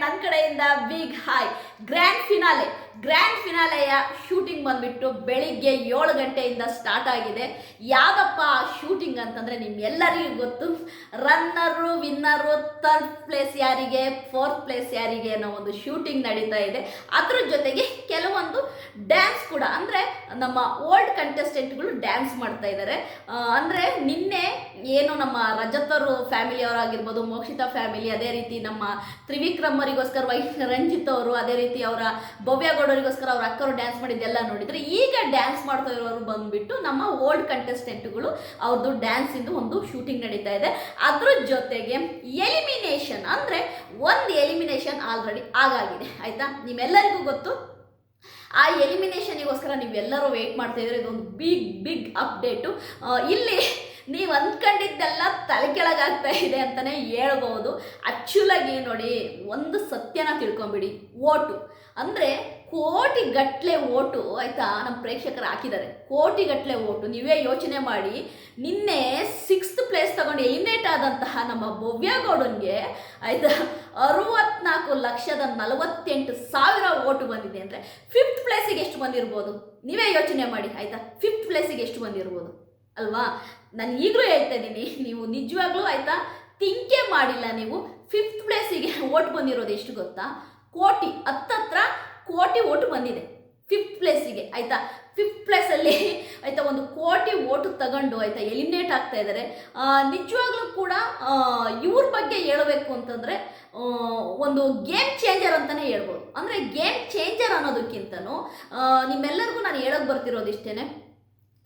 ನನ್ನ ಕಡೆಯಿಂದ big hi grand finale grand ಫಿನಾಲೆಯ shooting ಬಂದ್ಬಿಟ್ಟು ಬೆಳಿಗ್ಗೆ ಏಳು ಗಂಟೆಯಿಂದ ಸ್ಟಾರ್ಟ್ ಆಗಿದೆ. ಯಾವ್ದಪ್ಪ ಶೂಟಿಂಗ್ ಅಂತಂದರೆ ನಿಮ್ಮೆಲ್ಲರಿಗೂ ಗೊತ್ತು. ರನ್ನರು ವಿನ್ನರು ಥರ್ಡ್ ಪ್ಲೇಸ್ ಯಾರಿಗೆ ಫೋರ್ತ್ ಪ್ಲೇಸ್ ಯಾರಿಗೆ ಅನ್ನೋ ಒಂದು ಶೂಟಿಂಗ್ ನಡೀತಾ ಇದೆ. ಅದ್ರ ಜೊತೆಗೆ ಕೆಲವೊಂದು ಡ್ಯಾನ್ಸ್ ಕೂಡ, ಅಂದರೆ ನಮ್ಮ ಓಲ್ಡ್ ಕಂಟೆಸ್ಟೆಂಟ್ಗಳು ಡ್ಯಾನ್ಸ್ ಮಾಡ್ತಾ ಇದ್ದಾರೆ ಅಂದರೆ ನಿನ್ನೆ ಏನು ನಮ್ಮ ರಜತರು ಫ್ಯಾಮಿಲಿಯವರಾಗಿರ್ಬೋದು ಮೋಕ್ಷಿತಾ ಫ್ಯಾಮಿಲಿ ಅದೇ ರೀತಿ ನಮ್ಮ ತ್ರಿವಿಕ್ರಮ್ ವೈ ರಂಜಿತ್ ಅವರು, ಅದೇ ರೀತಿ ಅವರ ಭವ್ಯಗೌಡರಿಗೋಸ್ಕರ ಅವ್ರ ಅಕ್ಕರು ಡ್ಯಾನ್ಸ್ ಮಾಡಿದ್ದೆಲ್ಲ ನೋಡಿದ್ರೆ ಈಗ ಡ್ಯಾನ್ಸ್ ಮಾಡ್ತಾ ಇರೋರು ಬಂದ್ಬಿಟ್ಟು ನಮ್ಮ ಓಲ್ಡ್ ಕಂಟೆಸ್ಟೆಂಟ್ಗಳು ಅವ್ರದ್ದು ಡ್ಯಾನ್ಸ್ ಇಂದು ಒಂದು ಶೂಟಿಂಗ್ ನಡೀತಾ ಇದೆ. ಅದ್ರ ಜೊತೆಗೆ ಎಲಿಮಿನೇಷನ್ ಅಂದರೆ ಒಂದು ಎಲಿಮಿನೇಷನ್ ಆಲ್ರೆಡಿ ಆಗಾಗಿದೆ. ಆಯಿತಾ? ನಿಮ್ಮೆಲ್ಲರಿಗೂ ಗೊತ್ತು. ಆ ಎಲಿಮಿನೇಷನಿಗೋಸ್ಕರ ನೀವೆಲ್ಲರೂ ವೆಯ್ಟ್ ಮಾಡ್ತಾ ಇದ್ರೆ ಇದೊಂದು ಬಿಗ್ ಬಿಗ್ ಅಪ್ಡೇಟು ಇಲ್ಲಿ ನೀವು ಅಂದ್ಕೊಂಡಿದ್ದೆಲ್ಲ ತಲೆ ಕೆಳಗಾಗ್ತಾ ಇದೆ ಅಂತಲೇ ಹೇಳ್ಬೋದು. ಆ್ಯಕ್ಚುಲಾಗಿ ನೋಡಿ, ಒಂದು ಸತ್ಯನ ತಿಳ್ಕೊಂಬಿಡಿ. ಓಟು. ಅಂದರೆ ಕೋಟಿ ಗಟ್ಟಲೆ ಓಟು ಆಯಿತಾ ನಮ್ಮ ಪ್ರೇಕ್ಷಕರು ಹಾಕಿದ್ದಾರೆ. ಕೋಟಿ ಗಟ್ಟಲೆ ಓಟು. ನೀವೇ ಯೋಚನೆ ಮಾಡಿ. ನಿನ್ನೆ ಸಿಕ್ಸ್ತ್ ಪ್ಲೇಸ್ ತಗೊಂಡು ಎಲಿಮಿನೇಟ್ ಆದಂತಹ ನಮ್ಮ ಭವ್ಯಗೌಡನ್ಗೆ ಆಯಿತಾ ಅರುವತ್ನಾಲ್ಕು ಲಕ್ಷದ ನಲವತ್ತೆಂಟು ಸಾವಿರ ಓಟು ಬಂದಿದೆ ಅಂದರೆ ಫಿಫ್ತ್ ಪ್ಲೇಸಿಗೆ ಎಷ್ಟು ಬಂದಿರ್ಬೋದು? ನೀವೇ ಯೋಚನೆ ಮಾಡಿ ಆಯಿತಾ. ಫಿಫ್ತ್ ಪ್ಲೇಸಿಗೆ ಎಷ್ಟು ಬಂದಿರ್ಬೋದು? ಅಲ್ವಾ? ನಾನು ಈಗಲೂ ಹೇಳ್ತಾ ಇದ್ದೀನಿ. ನೀವು ನಿಜವಾಗ್ಲೂ ಆಯಿತಾ ತಿಂಕೆ ಮಾಡಿಲ್ಲ ನೀವು. ಫಿಫ್ತ್ ಪ್ಲೇಸಿಗೆ ಓಟ್ ಬಂದಿರೋದು ಎಷ್ಟು ಗೊತ್ತಾ? ಕೋಟಿ. ಹತ್ತತ್ರ ಕೋಟಿ ಓಟು ಬಂದಿದೆ. ಫಿಫ್ತ್ ಪ್ಲೇಸಿಗೆ ಆಯಿತಾ? ಫಿಫ್ತ್ ಪ್ಲೇಸಲ್ಲಿ ಆಯಿತಾ, ಒಂದು ಕೋಟಿ ಓಟು ತಗೊಂಡು, ಆಯಿತಾ ಎಲಿಮಿನೇಟ್ ಆಗ್ತಾ ಇದ್ದಾರೆ. ನಿಜವಾಗ್ಲೂ ಕೂಡ ಇವ್ರ ಬಗ್ಗೆ ಹೇಳಬೇಕು ಅಂತಂದರೆ ಒಂದು ಗೇಮ್ ಚೇಂಜರ್ ಅಂತಲೇ ಹೇಳ್ಬೋದು. ಅಂದರೆ ಗೇಮ್ ಚೇಂಜರ್ ಅನ್ನೋದಕ್ಕಿಂತನೂ ನಿಮ್ಮೆಲ್ಲರಿಗೂ ನಾನು ಹೇಳೋಕೆ ಬರ್ತಿರೋದು ಇಷ್ಟೇ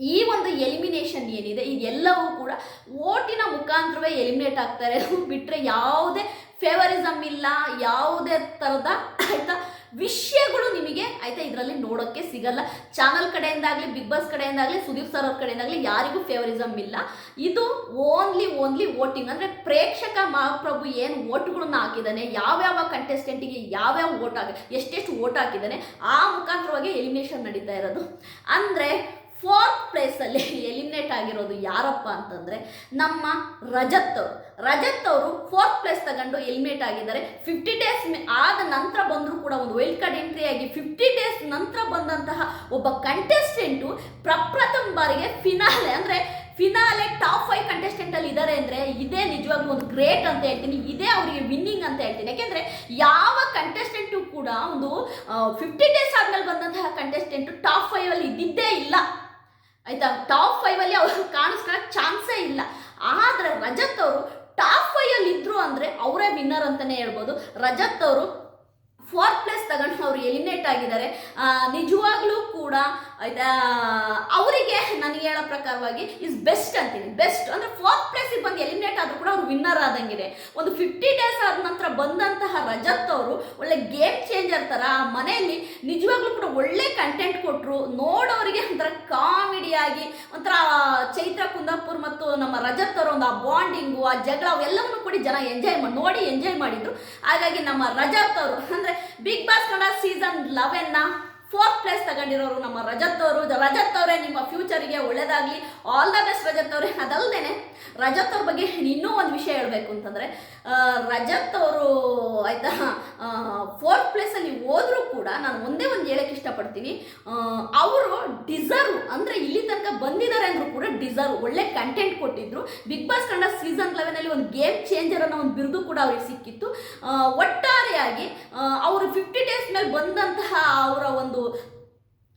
ಈ ಒಂದು ಎಲಿಮಿನೇಷನ್ ಏನಿದೆ ಇದೆಲ್ಲವೂ ಕೂಡ ಓಟಿನ ಮುಖಾಂತರವೇ ಎಲಿಮಿನೇಟ್ ಆಗ್ತಾರೆ ಬಿಟ್ಟರೆ ಯಾವುದೇ ಫೇವರಿಸಮ್ ಇಲ್ಲ, ಯಾವುದೇ ಥರದ ಆಯಿತಾ ವಿಷಯಗಳು ನಿಮಗೆ, ಆಯ್ತಾ, ಇದರಲ್ಲಿ ನೋಡೋಕ್ಕೆ ಸಿಗಲ್ಲ. ಚಾನಲ್ ಕಡೆಯಿಂದಾಗಲಿ, ಬಿಗ್ ಬಾಸ್ ಕಡೆಯಿಂದಾಗಲಿ, ಸುದೀಪ್ ಸರ್ ಅವ್ರ ಕಡೆಯಿಂದಾಗಲಿ ಯಾರಿಗೂ ಫೇವರಿಸಮ್ ಇಲ್ಲ. ಇದು ಓನ್ಲಿ ಓನ್ಲಿ ವೋಟಿಂಗ್ ಅಂದರೆ ಪ್ರೇಕ್ಷಕ ಮಹಾಪ್ರಭು ಏನು ಓಟ್ಗಳನ್ನ ಹಾಕಿದ್ದಾನೆ, ಯಾವ್ಯಾವ ಕಂಟೆಸ್ಟೆಂಟಿಗೆ ಯಾವ್ಯಾವ ಓಟ್ ಹಾಕಿ ಎಷ್ಟೆಷ್ಟು ಓಟ್ ಹಾಕಿದ್ದಾನೆ, ಆ ಮುಖಾಂತರವಾಗಿ ಎಲಿಮಿನೇಷನ್ ನಡೀತಾ ಇರೋದು. ಅಂದರೆ ಫೋರ್ತ್ ಪ್ಲೇಸಲ್ಲಿ ಎಲಿಮಿನೇಟ್ ಆಗಿರೋದು ಯಾರಪ್ಪ ಅಂತಂದರೆ ನಮ್ಮ ರಜತ್ ಅವರು. ರಜತ್ ಅವರು ಫೋರ್ತ್ ಪ್ಲೇಸ್ ತಗೊಂಡು ಎಲಿಮಿನೇಟ್ ಆಗಿದ್ದಾರೆ. ಫಿಫ್ಟಿ ಡೇಸ್ ಆದ ನಂತರ ಬಂದರೂ ಕೂಡ ಒಂದು ವೈಲ್ಡ್ ಕಾರ್ಡ್ ಎಂಟ್ರಿ ಆಗಿ ಫಿಫ್ಟಿ ಡೇಸ್ ನಂತರ ಬಂದಂತಹ ಒಬ್ಬ ಕಂಟೆಸ್ಟೆಂಟು ಪ್ರಪ್ರಥಮ ಬಾರಿಗೆ ಫಿನಾಲೆ ಅಂದರೆ ಫಿನಾಲೆ ಟಾಪ್ ಫೈವ್ ಕಂಟೆಸ್ಟೆಂಟ್ ಅಲ್ಲಿ ಇದ್ದಾರೆ ಅಂದರೆ ಇದೇ ನಿಜವಾಗ್ಲೂ ಒಂದು ಗ್ರೇಟ್ ಅಂತ ಹೇಳ್ತೀನಿ. ಇದೇ ಅವರಿಗೆ ವಿನ್ನಿಂಗ್ ಅಂತ ಹೇಳ್ತೀನಿ. ಯಾಕೆಂದರೆ ಯಾವ ಕಂಟೆಸ್ಟೆಂಟು ಕೂಡ ಒಂದು ಫಿಫ್ಟಿ ಡೇಸ್ ಆದ್ಮೇಲೆ ಬಂದಂತಹ ಕಂಟೆಸ್ಟೆಂಟು ಟಾಪ್ ಫೈವ್ ಅಲ್ಲಿ ಇದ್ದಿದ್ದೇ ಇಲ್ಲ. ಆಯ್ತಾ? ಟಾಪ್ ಫೈವಲ್ಲಿ ಅವರು ಕಾಣಿಸ್ಕೊಳ್ಳೋಕೆ ಚಾನ್ಸೇ ಇಲ್ಲ. ಆದರೆ ರಜತ್ ಅವರು ಟಾಪ್ ಫೈವಲ್ಲಿ ಇದ್ರು ಅಂದರೆ ಅವರೇ ವಿನ್ನರ್ ಅಂತಲೇ ಹೇಳ್ಬೋದು. ರಜತ್ ಅವರು ಫೋರ್ತ್ ಪ್ಲೇಸ್ ತಗೊಂಡು ಅವರು ಎಲಿಮಿನೇಟ್ ಆಗಿದ್ದಾರೆ. ನಿಜವಾಗ್ಲೂ ಕೂಡ ಅವರಿಗೆ ನನಗೆ ಹೇಳೋ ಪ್ರಕಾರವಾಗಿ ಇಸ್ ಬೆಸ್ಟ್ ಅಂತೀನಿ. ಬೆಸ್ಟ್ ಅಂದರೆ ಫೋರ್ತ್ ಪ್ಲೇಸಿಗೆ ಬಂದು ಎಲಿಮಿನೇಟ್ ಆದರೂ ಕೂಡ ಅವ್ರು ವಿನ್ನರ್ ಆದಂಗಿದೆ. ಒಂದು ಫಿಫ್ಟಿ ಡೇಸ್ ಆದ ನಂತರ ಬಂದಂತಹ ರಜತ್ ಅವರು ಒಳ್ಳೆ ಗೇಮ್ ಚೇಂಜರ್ ಥರ ಆ ಮನೆಯಲ್ಲಿ ನಿಜವಾಗ್ಲೂ ಕೂಡ ಒಳ್ಳೆ ಕಂಟೆಂಟ್ ಕೊಟ್ಟರು ನೋಡೋರಿಗೆ ಒಂಥರ ಕಾಮಿಡಿಯಾಗಿ ಒಂಥರ ಚೈತ್ರ ಕುಂದಾಪುರ್ ಮತ್ತು ನಮ್ಮ ರಜತ್ ಅವರ ಒಂದು ಆ ಬಾಂಡಿಂಗು ಆ ಜಗಳ ಅವೆಲ್ಲವನ್ನು ಕೂಡ ಜನ ಎಂಜಾಯ್ ಮಾಡಿ ನೋಡಿ ಎಂಜಾಯ್ ಮಾಡಿದ್ರು. ಹಾಗಾಗಿ ನಮ್ಮ ರಜತ್ ಅವರು ಅಂದರೆ ಬಿಗ್ ಬಾಸ್ ಕನ್ನಡ ಸೀಸನ್ ಲೆವೆನ್ನ ಫೋರ್ತ್ ಪ್ಲೇಸ್ ತಗೊಂಡಿರೋರು ನಮ್ಮ ರಜತ್ ಅವರು. ರಜತ್ ಅವರೇ, ನಿಮ್ಮ ಫ್ಯೂಚರ್ಗೆ ಒಳ್ಳೇದಾಗಲಿ. ಆಲ್ ದ ಬೆಸ್ಟ್ ರಜತ್ ಅವರೇ. ಅದಲ್ಲದೆ ರಜತ್ ಅವ್ರ ಬಗ್ಗೆ ಇನ್ನೂ ಒಂದು ವಿಷಯ ಹೇಳಬೇಕು ಅಂತಂದರೆ ರಜತ್ ಅವರು ಆಯಿತಾ ಫೋರ್ತ್ ಪ್ಲೇಸಲ್ಲಿ ಹೋದರೂ ಕೂಡ ನಾನು ಒಂದೇ ಒಂದು ಹೇಳಕ್ಕೆ ಇಷ್ಟಪಡ್ತೀನಿ. ಅವರು ಡಿಸರ್ವ್ ಅಂದರೆ ಇಲ್ಲಿ ತನಕ ಬಂದಿದ್ದಾರೆ ಅಂದರೂ ಕೂಡ ಡಿಸರ್ವ್ ಒಳ್ಳೆ ಕಂಟೆಂಟ್ ಕೊಟ್ಟಿದ್ರು. ಬಿಗ್ ಬಾಸ್ ಕಂಡ ಸೀಸನ್ ಲೆವೆನಲ್ಲಿ ಒಂದು ಗೇಮ್ ಚೇಂಜರ್ ಅನ್ನೋ ಒಂದು ಬಿರುದು ಕೂಡ ಅವ್ರಿಗೆ ಸಿಕ್ಕಿತ್ತು. ಒಟ್ಟಾರೆಯಾಗಿ ಅವರು ಫಿಫ್ಟಿ ಡೇಸ್ ಮೇಲೆ ಬಂದಂತಹ ಅವರ ಒಂದು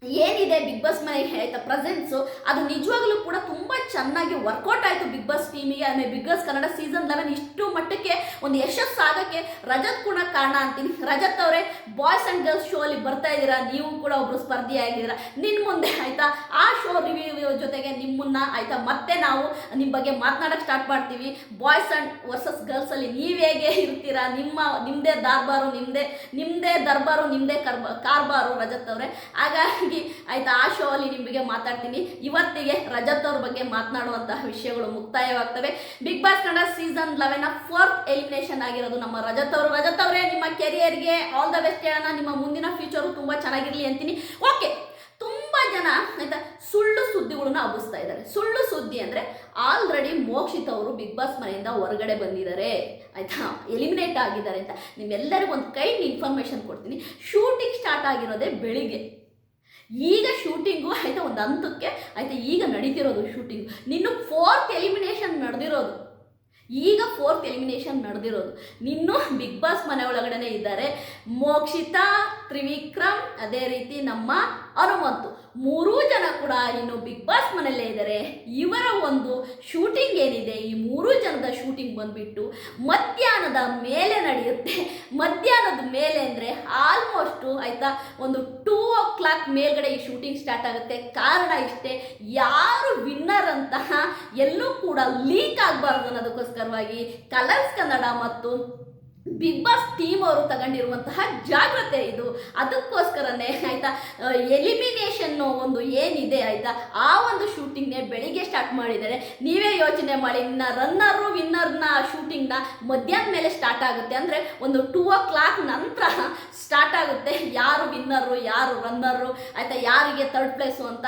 ಏನಿದೆ ಬಿಗ್ ಬಾಸ್ ಮನೆಗೆ ಹೇಳ್ತಾ ಪ್ರೆಸೆನ್ಸು ಅದು ನಿಜವಾಗ್ಲೂ ಕೂಡ ತುಂಬ ಚೆನ್ನಾಗಿ ವರ್ಕೌಟ್ ಆಯಿತು ಬಿಗ್ ಬಾಸ್ ಟೀಮಿಗೆ ಆಮೇಲೆ Bigg Boss Kannada season eleven ಇಷ್ಟು ಮಟ್ಟಕ್ಕೆ ಒಂದು ಯಶಸ್ಸು ಆಗೋಕ್ಕೆ ರಜತ್ ಕೂಡ ಕಾರಣ ಅಂತೀನಿ. ರಜತ್ ಅವರೇ ಬಾಯ್ಸ್ ಆ್ಯಂಡ್ ಗರ್ಲ್ಸ್ ಶೋ ಅಲ್ಲಿ ಬರ್ತಾ ಇದ್ದೀರಾ? ನೀವು ಕೂಡ ಒಬ್ಬರು ಸ್ಪರ್ಧಿ ಆಗಿದ್ದೀರಾ ನಿನ್ನ ಮುಂದೆ ಆಯಿತಾ? ಆ ಶೋ ರಿವ್ಯೂ ಜೊತೆಗೆ ನಿಮ್ಮನ್ನ ಆಯಿತಾ? ಮತ್ತೆ ನಾವು ನಿಮ್ಮ ಬಗ್ಗೆ ಮಾತನಾಡೋಕ್ಕೆ ಸ್ಟಾರ್ಟ್ ಮಾಡ್ತೀವಿ. ಬಾಯ್ಸ್ ಆ್ಯಂಡ್ ವರ್ಸಸ್ ಗರ್ಲ್ಸಲ್ಲಿ ನೀವು ಹೇಗೆ ಇರ್ತೀರಾ? ನಿಮ್ಮ ನಿಮ್ಮದೇ ದಾರ್ಬಾರು ನಿಮ್ಮದೇ ನಿಮ್ಮದೇ ದರ್ಬಾರು ನಿಮ್ಮದೇ ಕರ್ಬ, ಕಾರ್ಬಾರು ರಜತ್ ಅವರೇ. ಹಾಗಾಗಿ ಆಯ್ತಾ, ಆ ಶೋ ಅಲ್ಲಿ ನಿಮಗೆ ಮಾತಾಡ್ತೀನಿ. ಇವತ್ತಿಗೆ ರಜತ್ ಅವ್ರ ಬಗ್ಗೆ ಮಾತನಾಡುವಂತಹ ವಿಷಯಗಳು ಮುಕ್ತಾಯವಾಗ್ತವೆ. Bigg Boss Kannada season eleven fourth elimination ಆಗಿರೋದು ನಮ್ಮ ರಜತ್ ಅವರು. ರಜತ್ ಅವರೇ, ನಿಮ್ಮ ಕೆರಿಯರ್ಗೆ ಆಲ್ ದ ಬೆಸ್ಟ್ ಹೇಳೋಣ. ನಿಮ್ಮ ಮುಂದಿನ ಫ್ಯೂಚರು ತುಂಬ ಚೆನ್ನಾಗಿರಲಿ ಅಂತೀನಿ. ಓಕೆ ತುಂಬ ಜನ ಆಯ್ತಾ, ಸುಳ್ಳು ಸುದ್ದಿಗಳನ್ನ ಹಬ್ಬಿಸ್ತಾ ಇದ್ದಾರೆ. ಸುಳ್ಳು ಸುದ್ದಿ ಅಂದರೆ ಆಲ್ರೆಡಿ ಮೋಕ್ಷಿತ್ ಅವರು ಬಿಗ್ ಬಾಸ್ ಮನೆಯಿಂದ ಹೊರಗಡೆ ಬಂದಿದ್ದಾರೆ. ಆಯ್ತಾ ಎಲಿಮಿನೇಟ್ ಆಗಿದ್ದಾರೆ ಅಂತ. ನಿಮ್ಮೆಲ್ಲರಿಗೂ ಒಂದು ಕೈಂಡ್ ಇನ್ಫಾರ್ಮೇಶನ್ ಕೊಡ್ತೀನಿ. ಶೂಟಿಂಗ್ ಸ್ಟಾರ್ಟ್ ಆಗಿರೋದೇ ಬೆಳಿಗ್ಗೆ. ಈಗ ಶೂಟಿಂಗು ಆಯಿತಾ ಒಂದು ಹಂತಕ್ಕೆ, ಆಯಿತಾ ಈಗ ನಡೀತಿರೋದು ಶೂಟಿಂಗ್ ನಿನ್ನ ಫೋರ್ತ್ ಎಲಿಮಿನೇಷನ್ ನಡೆದಿರೋದು. ಈಗ ಫೋರ್ತ್ ಎಲಿಮಿನೇಷನ್ ನಡೆದಿರೋದು. ನಿನ್ನೂ ಬಿಗ್ ಬಾಸ್ ಮನೆ ಒಳಗಡೆನೇ ಇದ್ದಾರೆ. ಮೋಕ್ಷಿತಾ, ತ್ರಿವಿಕ್ರಮ್, ಅದೇ ರೀತಿ ನಮ್ಮ ಹನುಮಂತು ಮೂರೂ ಜನ ಕೂಡ ಇನ್ನು ಬಿಗ್ ಬಾಸ್ ಮನೆಯಲ್ಲೇ ಇದ್ದಾರೆ. ಇವರ ಒಂದು ಶೂಟಿಂಗ್ ಏನಿದೆ, ಈ ಮೂರೂ ಜನದ ಶೂಟಿಂಗ್ ಬಂದ್ಬಿಟ್ಟು ಮಧ್ಯಾಹ್ನದ ಮೇಲೆ ನಡೆಯುತ್ತೆ. ಮಧ್ಯಾಹ್ನದ ಮೇಲೆ ಅಂದರೆ ಆಲ್ಮೋಸ್ಟು ಆಯಿತಾ, ಒಂದು ಟೂ ಓ ಕ್ಲಾಕ್ ಮೇಲ್ಗಡೆ ಈ ಶೂಟಿಂಗ್ ಸ್ಟಾರ್ಟ್ ಆಗುತ್ತೆ. ಕಾರಣ ಇಷ್ಟೇ, ಯಾರು ವಿನ್ನರ್ ಅಂತ ಎಲ್ಲೂ ಕೂಡ ಲೀಕ್ ಆಗಬಾರ್ದು ಅನ್ನೋದಕ್ಕೋಸ್ಕರವಾಗಿ ಕಲರ್ಸ್ ಕನ್ನಡ ಮತ್ತು ಬಿಗ್ ಬಾಸ್ ಟೀಮ್ ಅವರು ತಗೊಂಡಿರುವಂತಹ ಜಾಗ್ರತೆ ಇದು. ಅದಕ್ಕೋಸ್ಕರನೇ ಆಯ್ತಾ ಎಲಿಮಿನೇಷನ್ ಒಂದು ಏನಿದೆ ಆಯ್ತಾ, ಆ ಒಂದು ಶೂಟಿಂಗ್ನೇ ಬೆಳಿಗ್ಗೆ ಸ್ಟಾರ್ಟ್ ಮಾಡಿದ್ದಾರೆ. ನೀವೇ ಯೋಚನೆ ಮಾಡಿ ನಿನ್ನ ರನ್ನರು ವಿನ್ನರ್ನ ಶೂಟಿಂಗ್ನ ಮಧ್ಯಾಹ್ನ ಮೇಲೆ ಸ್ಟಾರ್ಟ್ ಆಗುತ್ತೆ. ಅಂದರೆ ಒಂದು ಟೂ ಓ ಕ್ಲಾಕ್ ನಂತರ ಸ್ಟಾರ್ಟ್ ಆಗುತ್ತೆ. ಯಾರು ವಿನ್ನರು ಯಾರು ರನ್ನರು ಆಯ್ತಾ, ಯಾರಿಗೆ ಥರ್ಡ್ ಪ್ಲೇಸು ಅಂತ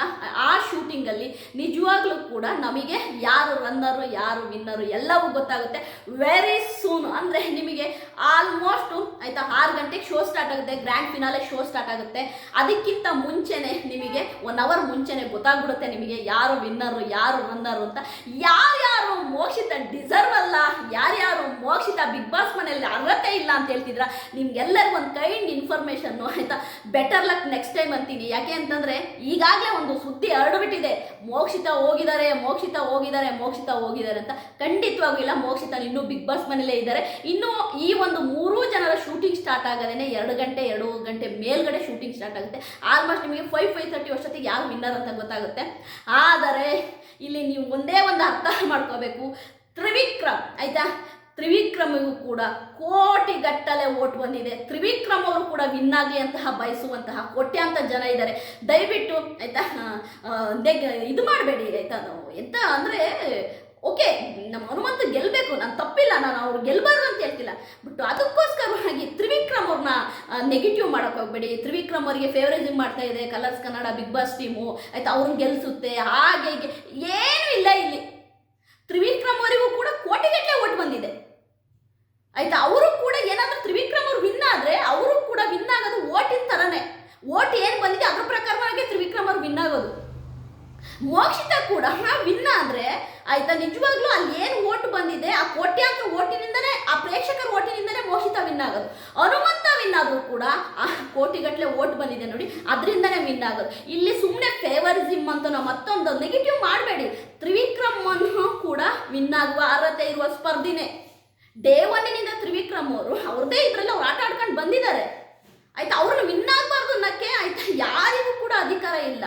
ಆ ಶೂಟಿಂಗಲ್ಲಿ ನಿಜವಾಗ್ಲೂ ಕೂಡ ನಮಗೆ ಯಾರು ರನ್ನರು ಯಾರು ವಿನ್ನರು ಎಲ್ಲವೂ ಗೊತ್ತಾಗುತ್ತೆ. ವೆರಿ ಸೂನ್ ಅಂದರೆ ನಿಮಗೆ ಆಲ್ಮೋಸ್ಟ್ ಆಯ್ತಾ, ಆರು ಗಂಟೆಗೆ ಶೋ ಸ್ಟಾರ್ಟ್ ಆಗುತ್ತೆ ಗ್ರ್ಯಾಂಡ್ ಫಿನಾಲೆ ಶೋ ಸ್ಟಾರ್ಟ್ ಆಗುತ್ತೆ. ಅದಕ್ಕಿಂತ ಮುಂಚೆನೆ ನಿಮಗೆ ಒನ್ ಅವರ್ ಮುಂಚೆನೆ ಗೊತ್ತಾಗ್ಬಿಡುತ್ತೆ ನಿಮಗೆ ಯಾರು ವಿನ್ನರು ಯಾರು ರನ್ನರು ಅಂತ. ಯಾರ್ಯಾರು ಮೋಕ್ಷಿತ ಡಿಸರ್ವ್ ಅಲ್ಲ, ಯಾರ್ಯಾರು ಮೋಕ್ಷಿತ ಬಿಗ್ ಬಾಸ್ ಮನೆಯಲ್ಲಿ ಅರ್ಹತೆ ಇಲ್ಲ ಅಂತ ಹೇಳ್ತಿದ್ರ, ನಿಮ್ಗೆಲ್ಲರಿಗೂ ಒಂದು ಕೈಂಡ್ ಇನ್ಫಾರ್ಮೇಷನ್ನು ಆಯ್ತಾ. ಬೆಟರ್ ಲಕ್ ನೆಕ್ಸ್ಟ್ ಟೈಮ್ ಅಂತೀನಿ. ಯಾಕೆ ಅಂತಂದ್ರೆ, ಈಗಾಗಲೇ ಒಂದು ಸುದ್ದಿ ಹರಡ್ಬಿಟ್ಟಿದೆ. ಮೋಕ್ಷಿತ ಹೋಗಿದ್ದಾರೆ ಮೋಕ್ಷಿತ ಹೋಗಿದ್ದಾರೆ ಮೋಕ್ಷಿತ ಹೋಗಿದ್ದಾರೆ ಅಂತ. ಖಂಡಿತವಾಗೂ ಇಲ್ಲ, ಮೋಕ್ಷಿತ ಇನ್ನೂ ಬಿಗ್ ಬಾಸ್ ಮನೇಲೇ ಇದ್ದಾರೆ. ಇನ್ನೂ ಈ ಒಂದು ಮೂರೂ ಜನರ ಶೂಟಿಂಗ್ ಸ್ಟಾರ್ಟ್ ಆಗೋದೇ ಎರಡು ಗಂಟೆ ಎರಡು ಗಂಟೆ ಮೇಲ್ಗಡೆ ಶೂಟಿಂಗ್ ಸ್ಟಾರ್ಟ್ ಆಗುತ್ತೆ. ಆಲ್ಮೋಸ್ಟ್ ನಿಮಗೆ ಫೈವ್ ಫೈವ್ ತರ್ಟಿ ವರ್ಷಕ್ಕೆ ಯಾರು ವಿನ್ನರ್ ಅಂತ ಗೊತ್ತಾಗುತ್ತೆ. ಆದರೆ, ಇಲ್ಲಿ ನೀವು ಒಂದೇ ಒಂದು ಅರ್ಥ ಮಾಡ್ಕೋಬೇಕು. ತ್ರಿವಿಕ್ರಮ್, ಆಯ್ತಾ? ತ್ರಿವಿಕ್ರಮಿಗೂ ಕೂಡ ಕೋಟಿ ಗಟ್ಟಲೆ ಓಟ್ ಬಂದಿದೆ. ತ್ರಿವಿಕ್ರಮ್ ಅವರು ಕೂಡ ವಿನ್ ಆಗಲಿ ಅಂತಹ ಬಯಸುವಂತಹ ಕೋಟ್ಯಾಂತ ಜನ ಇದ್ದಾರೆ. ದಯವಿಟ್ಟು, ಆಯ್ತಾ? ಇದು ಮಾಡಬೇಡಿ, ಆಯ್ತಾ? ನಾವು ಎಂತ ಅಂದರೆ ಓಕೆ, ನಮ್ಮ ಹನುಮಂತ ಗೆಲ್ಲಬೇಕು ನಾನು ತಪ್ಪಿಲ್ಲ, ನಾನು ಅವ್ರು ಗೆಲ್ಲಬಾರ್ದು ಅಂತ ಹೇಳ್ತಿಲ್ಲ. ಬಟ್ ಅದಕ್ಕೋಸ್ಕರವಾಗಿ ತ್ರಿವಿಕ್ರಮ್ ಅವ್ರನ್ನ ನೆಗೆಟಿವ್ ಮಾಡೋಕೆ ಹೋಗ್ಬೇಡಿ. ತ್ರಿವಿಕ್ರಮ್ ಅವರಿಗೆ ಫೇವರೇಜಿಂಗ್ ಮಾಡ್ತಾ ಇದೆ Colors Kannada Bigg Boss team ಆಯ್ತಾ ಅವ್ರನ್ನ ಗೆಲ್ಲಿಸುತ್ತೆ ಹಾಗೆ ಹೀಗೆ. ಏನೂ ಇಲ್ಲ ಇಲ್ಲಿ. ತ್ರಿವಿಕ್ರಮ್ ಅವರಿಗೂ ಕೂಡ ಕೋಟಿಗಟ್ಟಲೆ ಓಟ್ ಬಂದಿದೆ. ಆಯ್ತಾ, ಅವರು ಕೂಡ ಏನಾದರೂ ತ್ರಿವಿಕ್ರಮ್ ಅವ್ರು ವಿನ್ ಆದರೆ, ಅವರು ಕೂಡ ವಿನ್ ಆಗೋದು ಓಟಿನ ಥರನೇ ಓಟ್ ಏನು ಬಂದಿದೆ, ಅದ್ರ ಪ್ರಕಾರವಾಗಿ ತ್ರಿವಿಕ್ರಮ್ ಅವ್ರು ವಿನ್ ಆಗೋದು. ಮೋಕ್ಷಿತ ಕೂಡ ವಿನ್ ಆದರೆ ಆಯ್ತಾ, ನಿಜವಾಗ್ಲೂ ಅಲ್ಲಿ ಏನು ಓಟ್ ಬಂದಿದೆ, ಆ ಕೋಟ್ಯಾಂತರ ಓಟಿನಿಂದನೇ, ಆ ಪ್ರೇಕ್ಷಕರ ಓಟಿನಿಂದನೇ ಮೋಕ್ಷಿತ ವಿನ್ ಆಗೋದು. ಹನುಮಂತ ವಿನ್ ಆದ್ರೂ ಕೂಡ ಆ ಕೋಟಿಗಟ್ಟಲೆ ಓಟ್ ಬಂದಿದೆ ನೋಡಿ, ಅದರಿಂದನೇ ವಿನ್ ಆಗೋದು. ಇಲ್ಲಿ ಸುಮ್ಮನೆ ಫೇವರಿಸಮ್ ಅಂತ ನಾವು ಮತ್ತೊಂದು ನೆಗೆಟಿವ್ ಮಾಡಬೇಡಿ. ತ್ರಿವಿಕ್ರಮ್ ಕೂಡ ವಿನ್ ಆಗುವ ಅರ್ಹತೆ ಇರುವ ಸ್ಪರ್ಧಿನೇ. ಡೇ ಒನ್ನಿನಿಂದ ತ್ರಿವಿಕ್ರಮ್ ಅವರು, ಅವ್ರದ್ದೇ ಇದರಲ್ಲಿ ಅವ್ರು ಆಟ ಆಡ್ಕೊಂಡು ಬಂದಿದ್ದಾರೆ. ಆಯ್ತಾ, ಅವ್ರನ್ನ ವಿನ್ ಆಗಬಾರ್ದು ಅನ್ನಕ್ಕೆ, ಆಯ್ತಾ, ಯಾರಿಗೂ ಕೂಡ ಅಧಿಕಾರ ಇಲ್ಲ.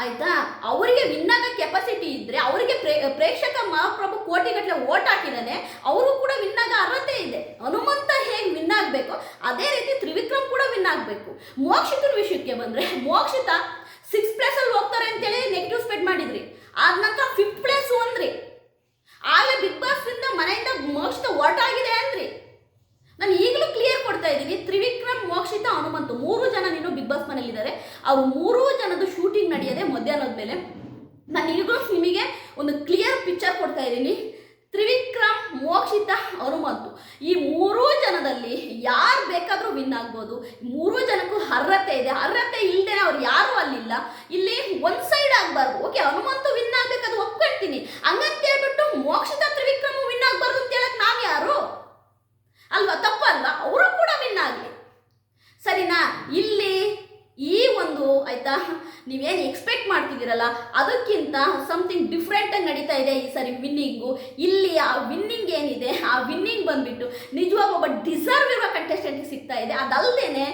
ಆಯ್ತಾ? ಅವರಿಗೆ ವಿನ್ ಆಗೋ ಕೆಪಾಸಿಟಿ ಇದ್ದರೆ ಅವರಿಗೆ ಪ್ರೇ, ಪ್ರೇಕ್ಷಕ ಮಹಾಪ್ರಭು ಕೋಟಿಗಟ್ಟಲೆ ಓಟ್ ಹಾಕಿದಾನೆ ಅವರು ಕೂಡ ವಿನ್ ಆಗೋ ಅರ್ಹತೆ ಇದೆ. ಹನುಮಂತ ಹೇಗೆ ವಿನ್ ಆಗಬೇಕು? ಅದೇ ರೀತಿ ತ್ರಿವಿಕ್ರಮ್ ಕೂಡ ವಿನ್ ಆಗಬೇಕು. ಮೋಕ್ಷಿತನ ವಿಷಯಕ್ಕೆ ಬಂದರೆ, ಮೋಕ್ಷಿತ ಸಿಕ್ಸ್ ಪ್ಲೇಸಲ್ಲಿ ಹೋಗ್ತಾರೆ ಅಂತೇಳಿ ನೆಗೆಟಿವ್ ಸ್ಪೆಡ್ ಮಾಡಿದ್ರಿ. ಆದ ನಂತರ ಫಿಫ್ತ್ ಪ್ಲೇಸು ಅಂದ್ರಿ ಆಗಲೇ ಬಿಗ್ ಬಾಸ್ನಿಂದ ಮನೆಯಿಂದ ಮೋಕ್ಷಿತ ಓಟ್ ಆಗಿದೆ ಅಂದ್ರಿ. ನಾನು ಈಗಲೂ ಕ್ಲಿಯರ್ ಕೊಡ್ತಾ ಇದ್ದೀನಿ, ತ್ರಿವಿಕ್ರಮ್, ಮೋಕ್ಷಿತ, ಹನುಮಂತು. ಮೂರು ಜನ ನೀನು ಬಿಗ್ ಬಾಸ್ ಮನೇಲಿದ್ದಾರೆ ಅವ್ರು ಮೂರೂ ಜನದ ಶೂಟಿಂಗ್ ನಡೆಯದೆ ಮಧ್ಯಾಹ್ನದ ಮೇಲೆ. ನಾನು ಈಗಲೂ ನಿಮಗೆ ಒಂದು ಕ್ಲಿಯರ್ ಪಿಕ್ಚರ್ ಕೊಡ್ತಾ ಇದ್ದೀನಿ. ತ್ರಿವಿಕ್ರಮ್, ಮೋಕ್ಷಿತ, ಹನುಮಂತು. ಈ ಮೂರೂ ಜನದಲ್ಲಿ ಯಾರು ಬೇಕಾದರೂ ವಿನ್ ಆಗ್ಬೋದು. ಮೂರೂ ಜನಕ್ಕೂ ಅರ್ಹತೆ ಇದೆ. ಅರ್ಹತೆ ಇಲ್ಲದೆ ಅವ್ರು ಯಾರೂ ಅಲ್ಲಿಲ್ಲ. ಇಲ್ಲಿ ಒಂದು ಸೈಡ್ ಆಗಬಾರ್ದು. ಓಕೆ ಹನುಮಂತು ವಿನ್ ಆಗ್ಬೇಕು ಅದು ಒಪ್ಕೊಳ್ತೀನಿ ಹಂಗಂತ ಹೇಳ್ಬಿಟ್ಟು ಮೋಕ್ಷಿತ ತ್ರಿವಿಕ್ರಮ್ ವಿನ್ ಆಗ್ಬಾರ್ದು ಅಂತ ಹೇಳಕ್ ನಾವು ಯಾರು ಅಲ್ವಾ ತಪ್ಪಲ್ವಾ ಅವರು ಕೂಡ ವಿನ್ ಆಗಲಿ ಸರಿನಾ ಇಲ್ಲಿ ಈ ಒಂದು ಆಯ್ತಾ ನೀವೇನು ಎಕ್ಸ್ಪೆಕ್ಟ್ ಮಾಡ್ತಿದ್ದೀರಲ್ಲ ಅದಕ್ಕಿಂತ ಸಮಥಿಂಗ್ ಡಿಫ್ರೆಂಟಾಗಿ ನಡೀತಾ ಇದೆ ಈ ಸರಿ ವಿನ್ನಿಂಗು ಇಲ್ಲಿ ಆ ವಿನ್ನಿಂಗ್ ಏನಿದೆ, ಆ ವಿನ್ನಿಂಗ್ ಬಂದ್ಬಿಟ್ಟು ನಿಜವಾಗ ಒಬ್ಬ ಡಿಸರ್ವ್ ಇರೋ ಕಂಟೆಸ್ಟೆಂಟ್ಗೆ ಸಿಗ್ತಾ ಇದೆ. ಅದಲ್ಲದೆ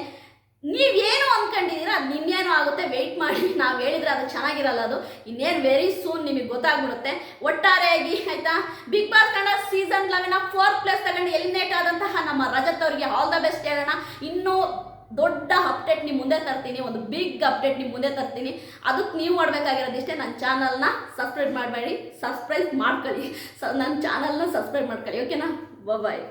ನೀವೇನು ಅಂದ್ಕೊಂಡಿದ್ದೀರಾ ಅದು ಇನ್ನೇನು ಆಗುತ್ತೆ ವೆಯ್ಟ್ ಮಾಡಿ. ನಾವು ಹೇಳಿದ್ರೆ ಅದು ಚೆನ್ನಾಗಿರಲ್ಲ ಅದು. ಇನ್ನೇನು ವೆರಿ ಸೂನ್ ನಿಮಗೆ ಗೊತ್ತಾಗ್ಬಿಡುತ್ತೆ. ಒಟ್ಟಾರೆಯಾಗಿ ಆಯ್ತಾ? Bigg Boss Kannada season eleven fourth place ತಗೊಂಡು ಎಲಿಮಿನೇಟ್ ಆದಂತಹ ನಮ್ಮ ರಜತ್ ಅವರಿಗೆ ಆಲ್ ದ ಬೆಸ್ಟ್ ಹೇಳೋಣ. ಇನ್ನೂ ದೊಡ್ಡ ಅಪ್ಡೇಟ್ ನಿಮ್ಮ ಮುಂದೆ ತರ್ತೀನಿ, ಒಂದು ಬಿಗ್ ಅಪ್ಡೇಟ್ ನಿಮ್ಮ ಮುಂದೆ ತರ್ತೀನಿ. ಅದಕ್ಕೆ ನೀವು ಮಾಡಬೇಕಾಗಿರೋದಿಷ್ಟೇ ನನ್ನ ಚಾನಲ್ನ ಸಬ್ಸ್ಕ್ರೈಬ್ ಮಾಡಬೇಡಿ ಸಬ್ಸ್ಕ್ರೈಬ್ ಮಾಡ್ಕೊಳ್ಳಿ. ಸ ನನ್ನ ಚಾನಲ್ನ ಸಬ್ಸ್ಕ್ರೈಬ್ ಮಾಡ್ಕೊಳ್ಳಿ ಓಕೆನಾ ಬಾಯ್